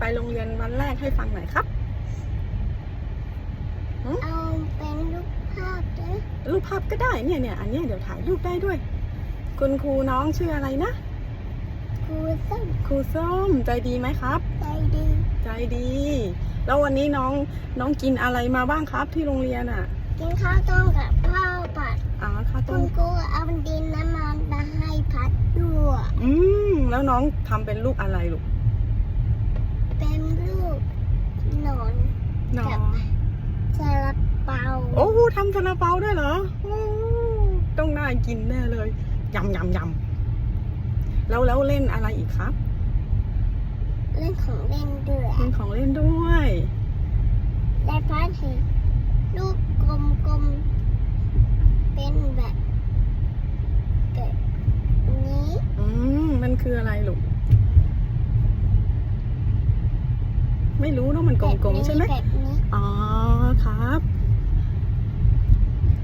ไปโรงเรียนวันแรกให้ฟังหน่อยครับ เอาเป็นรูปภาพนะรูปภาพก็ได้เนี่ยเนี่ยอันเนี้ยเดี๋ยวถ่ายรูปได้ด้วย คุณครูน้องชื่ออะไรนะ ครูส้มครูส้มใจดีไหมครับ ใจดี ใจดี แล้ววันนี้น้องน้องกินอะไรมาบ้างครับที่โรงเรียนอะ กินข้าวต้มกับข้าวผัดอ๋อข้าวคุต้มณครูเอาดินน้ำมันมาให้พัดด้วยอืมแล้วน้องทำเป็นรูปอะไรลูก เป็นรูป หนอนน้อกับงซาลาเปาโอ้โหทำซาลาเปาด้วยเหรอโอ้ต้องน่ากินแน่เลยยำยำยำแล้วแล้วเล่นอะไรอีกครับ เล่นของเล่นด้วยเล่นของเล่นด้วยได้พัดเห็นรูปกลมๆเป็นแบบแบบนี้ อืมมันคืออะไรลูก ไม่รู้เนอะมันกลมๆใช่ไหมแบบนี้อ๋อครับ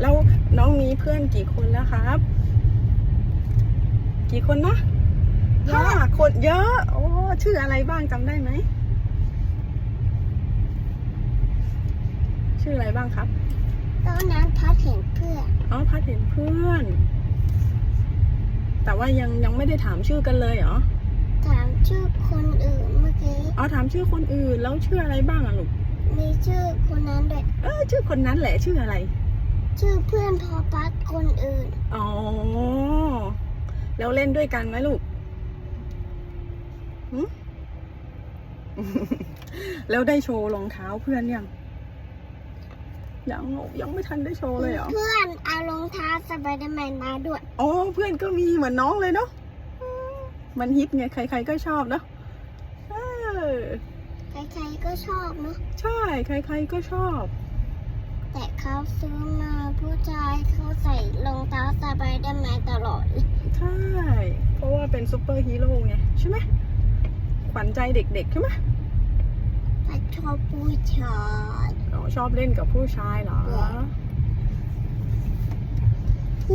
แล้วน้องมีเพื่อนกี่คนแล้วครับ กี่คนนะห้าคนเยอะ โอ้ชื่ออะไรบ้างจำได้ไหมชื่ออะไรบ้างครับตอนนั้นพัดเห็นเพื่อน อ๋อพัดเห็นเพื่อน แต่ว่ายังยังไม่ได้ถามชื่อกันเลยเหรอถาม ชื่อคนอื่นเมื่อกี้ อ๋อถามชื่อคนอื่นแล้วชื่ออะไรบ้างอะลูก มีชื่อคนนั้นด้วย เออชื่อคนนั้นแหละชื่ออะไร ชื่อเพื่อนพอพัดคนอื่น อ๋อ แล้วเล่นด้วยกันไหมลูกหึแล้วได้โชว์รองเท้าเพื่อนยัง ยังยังไม่ทันได้โชว์เลยเหรอ เพื่อนเอารองเท้าสไปเดอร์แมนมาด้วย อ๋อเพื่อนก็มีเหมือนน้องเลยเนาะอื มมันฮิตไง ใคร ๆก็ชอบเนาะเออใครๆก็ชอบเนาะใช่ ใคร ๆก็ชอบ แต่เขาซื้อมาผู้ชายเขาใส่รองเท้าสไปเดอร์แมนตลอดเลยใช่ เพราะว่าเป็นซูเปอร์ฮีโร่ไงใช่ไหมขวัญใจเด็กๆใช่ไหมพัดชอบผู้ชายอ๋อชอบเล่นกับผู้ชายเหรอ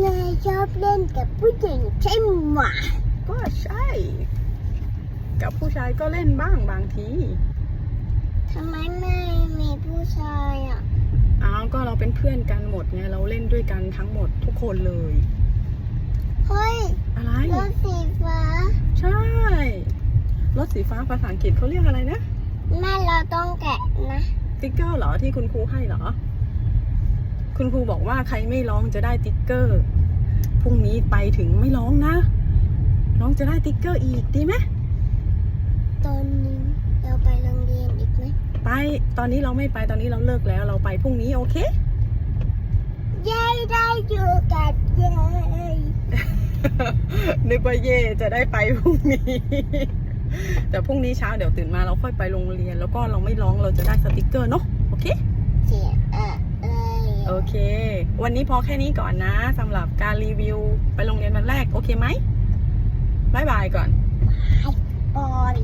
นายชอบเล่นกับผู้หญิงใช่ไหม ก็ใช่ กับผู้ชายก็เล่นบ้างบางทีทำไมไม่มีผู้ชายอะ อ้าว ก็เราเป็นเพื่อนกันหมดไง เราเล่นด้วยกันทั้งหมดทุกคนเลย เฮ้ย อะไร รถสีฟ้า ใช่ รถสีฟ้าภาษาอังกฤษเขาเรียกอะไรนะ แม่เราต้องแกะนะติ๊กเกอร์เหรอที่คุณครูให้เหรอ คุณครูบอกว่าใครไม่ร้องจะได้ติ๊กเกอร์ พรุ่งนี้ไปถึงไม่ร้องนะ ร้องจะได้ติ๊กเกอร์อีกดีไหมตอนนี้เราไปโรงเรียนอีกไหมไปตอนนี้เราไม่ไปตอนนี้เราเลิกแล้วเราไปพรุ่งนี้โอเคยายได้อยู่กับยายนึกว่าเย่จะได้ไปพรุ่งนี้ แต่พรุ่งนี้เช้าเดี๋ยวตื่นมาเราค่อยไปโรงเรียน แล้วก็เราไม่ร้องเราจะได้สติกเกอร์เนาะโอเคเสียเออเอ้ยโอเค วันนี้พอแค่นี้ก่อนนะสำหรับการรีวิวไปโรงเรียนวันแรก โอเคไหม บายบายก่อนบายบาย